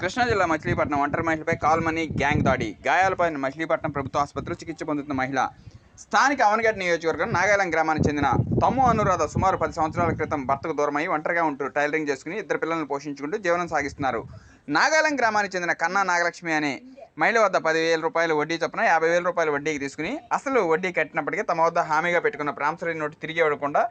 కృష్ణా జిల్లా మచిలీపట్నం ఒంటరి మహిళపై call money gang దాడి. గాయాలపైన మచిలీపట్నం ప్రభుత్వ ఆసుపత్రిలో చికిత్స పొందుతున్న మహిళ. స్థానిక అవనగడ్డ నియోజకవర్గం నాగాలం గ్రామానికి చెందిన తమ్ము అనురాధ సుమారు పది సంవత్సరాల క్రితం భర్తకు దూరమై ఒంటరిగా ఉంటూ టైలరింగ్ చేసుకుని ఇద్దరు పిల్లలను పోషించుకుంటూ జీవనం సాగిస్తున్నారు. నాగాలం గ్రామానికి చెందిన కన్నా నాగలక్ష్మి అనే మహిళ వద్ద పదివేల రూపాయలు వడ్డీ చొప్పున యాభై వేల రూపాయలు వడ్డీకి తీసుకుని అసలు వడ్డీ కట్టినప్పటికీ తమ వద్ద హామీగా పెట్టుకున్న ప్రామిసరీ నోటు తిరిగి ఇవ్వకుండా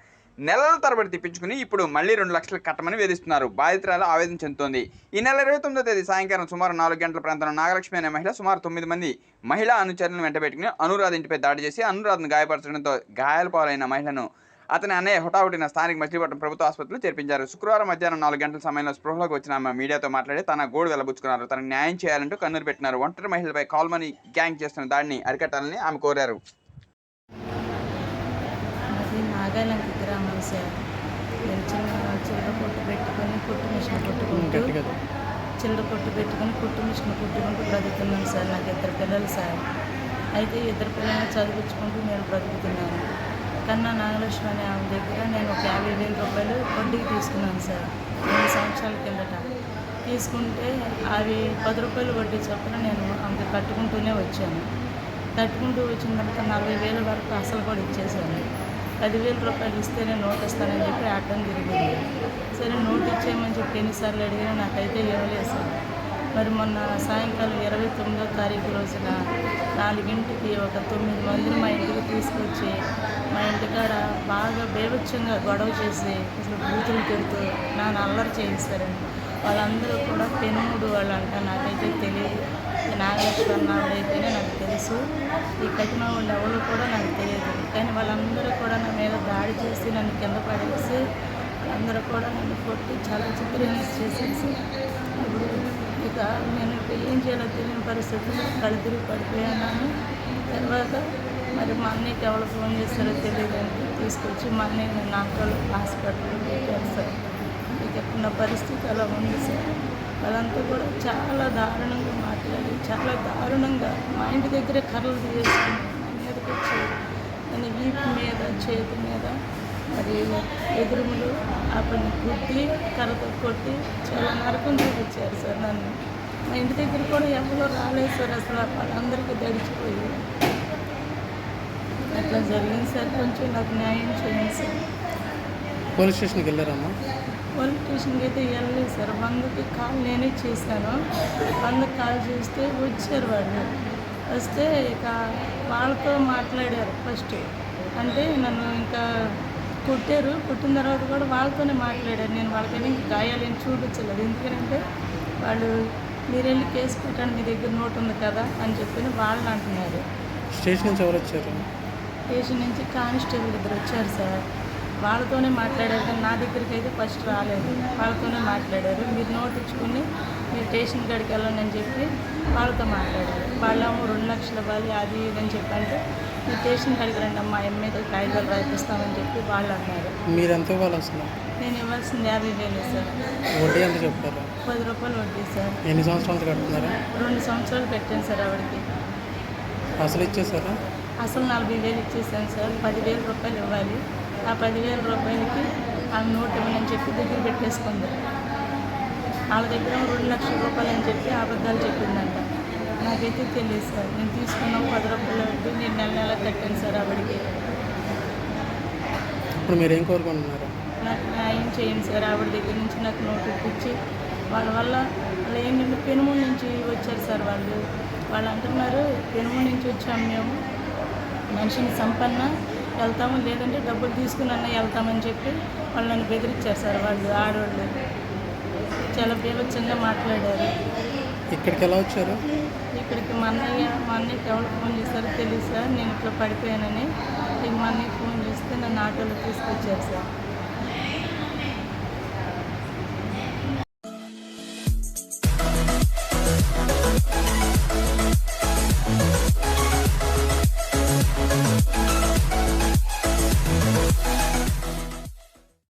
నెలల తరబడి తిప్పించుకుని ఇప్పుడు మళ్ళీ రెండు లక్షలు కట్టమని వేధిస్తున్నారు. బాధితురాలు ఆవేదన చెందుతోంది. ఈ నెల ఇరవై తొమ్మిదో తేదీ సాయంకాలం సుమారు నాలుగు గంటల ప్రాంతంలో నాగలక్ష్మి అనే మహిళ సుమారు తొమ్మిది మంది మహిళా అనుచరులను వెంటబెట్టుకుని అనురాధ ఇంటిపై దాడి చేసి అనురాధను గాయపరచడంతో గాయాల పాలైన మహిళను అతని అన్నయ్య హుటాహుటిన స్థానిక మచిలీపట్నం ప్రభుత్వ ఆసుపత్రిలో చేర్పించారు. శుక్రవారం మధ్యాహ్నం నాలుగు గంటల సమయంలో స్పృహలోకి వచ్చిన ఆమె మీడియాతో మాట్లాడి తన గోడు వెలబుచ్చుకున్నారు. తనకు న్యాయం చేయాలంటూ కన్నూరు పెట్టినారు. ఒంటరి మహిళలపై కాల్మనీ గ్యాంగ్ చేస్తున్న దాడిని అరికట్టాలని ఆమె కోరారు. నాగాలంక గ్రామం సార్ నేను చిన్న చిల్లర కొట్టు పెట్టుకొని కుట్టు మిషన్ కుట్టుకుంటూ చిల్లర కొట్టు పెట్టుకొని కుట్టు మిషన్ కుట్టుకుంటూ బ్రతుకుతున్నాను సార్ నాకు ఇద్దరు పిల్లలు సార్. అయితే ఇద్దరు పిల్లల్ని చదివించుకుంటూ నేను బ్రతుకుతున్నాను. కన్నా నాగలక్ష్మి అనే ఆమె దగ్గర నేను ఒక యాభై వేల రూపాయలు వడ్డీకి తీసుకున్నాను సార్ రెండు సంవత్సరాల కిందట. తీసుకుంటే అవి పది రూపాయలు వడ్డీ చొప్పున నేను ఆమెకి కట్టుకుంటూనే వచ్చాను. కట్టుకుంటూ వచ్చిన తర్వాత నలభై వేల వరకు అసలు కూడా ఇచ్చేసాను పదివేల రూపాయలు ఇస్తే నేను నోట్ ఇస్తానని చెప్పి అడ్డం తిరిగింది సరే నోట్ ఇచ్చేయమని చెప్పి ఎన్నిసార్లు అడిగినా నాకైతే ఇవ్వలేదు సార్. మరి మొన్న సాయంకాలం ఇరవై తొమ్మిదో తారీఖు రోజున నాలుగింటికి ఒక తొమ్మిది మందిని మా ఇంటికి తీసుకొచ్చి మా ఇంటికాడ బాగా బేభత్సంగా గొడవ చేసి అసలు బూతులు తిడుతూ నాన్న అల్లరి చేయిస్తారండి వాళ్ళందరూ కూడా పెనుముడు వాళ్ళు అంట నాకైతే తెలియదు. నాగేశ్వర నాడైతేనే నాకు తెలియదు. ఈ ఉండే వాళ్ళు ఎవరు కూడా నాకు తెలియదు. కానీ వాళ్ళందరూ కూడా నా మీద దాడి చేసి నన్ను కింద పడేసి అందరూ కూడా నన్ను కొట్టి చాలా చిత్రహింస చేసేసి ఇప్పుడు ఇక నేను ఏం చేయాలో తెలియని పరిస్థితుల్లో కళ్ళు పడిపోయాను. తర్వాత మరి మా అన్నయ్యకి ఎవరు ఫోన్ చేస్తారో తెలియదండి తీసుకొచ్చి మా అన్నయ్య నాకు హాస్పిటల్ పెట్టారు సార్. ఇక నా పరిస్థితి అలా ఉంది సార్. వాళ్ళంతా కూడా చాలా దారుణంగా పిల్లలు చాలా దారుణంగా మా ఇంటి దగ్గరే కర్రలు తీసుకుని నా మీదకి వచ్చి నన్ను వీపు మీద చేతి మీద మరి ఎదురుములు ఆ పని కుట్టి కర్రతో కొట్టి చాలా నరకం చూపించారు సార్ నన్ను. మా ఇంటి దగ్గర కూడా ఎవరో రాలేదు సార్ అసలు. వాళ్ళందరికీ దడిచిపోయి అట్లా జరిగింది సార్. కొంచెం నాకు న్యాయం చేయండి సార్. పోలీస్ స్టేషన్కి వెళ్ళారమ్మా? స్టేషన్కి అయితే వెళ్ళలేదు సార్. వందకి కాల్ నేనే చేశాను. వందకి కాల్ చేస్తే వచ్చారు వాళ్ళు. వస్తే ఇక వాళ్ళతో మాట్లాడారు ఫస్ట్. అంటే నన్ను ఇంకా కొట్టారు. కొట్టిన తర్వాత కూడా వాళ్ళతోనే మాట్లాడారు. నేను వాళ్ళకని గాయాలేం చూపించలేదు. ఎందుకంటే వాళ్ళు మీరు వెళ్ళి కేసు పెట్టండి మీ దగ్గర నోట్ ఉంది కదా అని చెప్పి వాళ్ళు అంటున్నారు. స్టేషన్ నుంచి ఎవరు వచ్చారు? స్టేషన్ నుంచి కానిస్టేబుల్ ఇద్దరు వచ్చారు సార్. వాళ్ళతోనే మాట్లాడారు. కానీ నా దగ్గరికి అయితే ఫస్ట్ రాలేదు. వాళ్ళతోనే మాట్లాడారు. మీరు నోట్ ఇచ్చుకుని మీరు స్టేషన్ కాడికి వెళ్ళండి అని చెప్పి వాళ్ళతో మాట్లాడారు. వాళ్ళేమో రెండు లక్షల ఇవ్వాలి అది ఇది అని చెప్పి అంటే మీరు స్టేషన్ కాడికి రండి అమ్మా ఎమ్మెల్యే కాగితాలు రాయిస్తామని చెప్పి వాళ్ళు అన్నారు. మీరు ఎంత ఇవ్వాలి అసలు? నేను ఇవ్వాల్సింది యాభై వేలు సార్. వడ్డీ ఎంత చెప్తారు? పది రూపాయలు వడ్డీ సార్. ఎన్ని సంవత్సరాలు కడుతున్నారా? రెండు సంవత్సరాలు పెట్టాను సార్ ఆవిడకి. అసలు ఇచ్చేసారా? అసలు నలభై వేలు ఇచ్చేసాను సార్. పదివేల రూపాయలు ఇవ్వాలి. ఆ పదివేల రూపాయలకి ఆమె నోట్ ఇవ్వనని చెప్పి దగ్గర పెట్టేసుకుంది. వాళ్ళ దగ్గర రెండు లక్షల రూపాయలు అని చెప్పి అబద్ధాలు చెప్పిందంట. నాకైతే తెలియదు సార్. నేను తీసుకున్నాం పది రూపాయలు పెట్టి నేను నెల నెల కట్టాను సార్ ఆవిడకి ఇప్పుడు మీరు ఏం కోరుకుంటున్నారు? నాకు న్యాయం చేయండి సార్. ఆవిడ దగ్గర నుంచి నాకు నోట్ ఇప్పించి వాళ్ళ వల్ల వాళ్ళు ఏంటంటే పెనుమూడు నుంచి వచ్చారు సార్ వాళ్ళు. వాళ్ళు అంటున్నారు పెనుమూడు నుంచి వచ్చాము మేము. మనిషిని సంపన్న వెళ్తాము. లేదంటే డబ్బులు తీసుకుని అన్న వెళ్తామని చెప్పి వాళ్ళు నన్ను బెదిరించారు సార్ వాళ్ళు ఆడవాళ్ళు చాలా బీభత్సంగా మాట్లాడారు. ఇక్కడికి ఎలా వచ్చారు? ఇక్కడికి మా అన్నయ్య మా అన్నయ్యకి ఎవరు ఫోన్ చేశారో తెలియదు సార్. నేను ఇట్లా పడిపోయానని ఇక మా అన్నయ్య ఫోన్ చేస్తే నన్ను ఆటోలో తీసుకొచ్చారు సార్.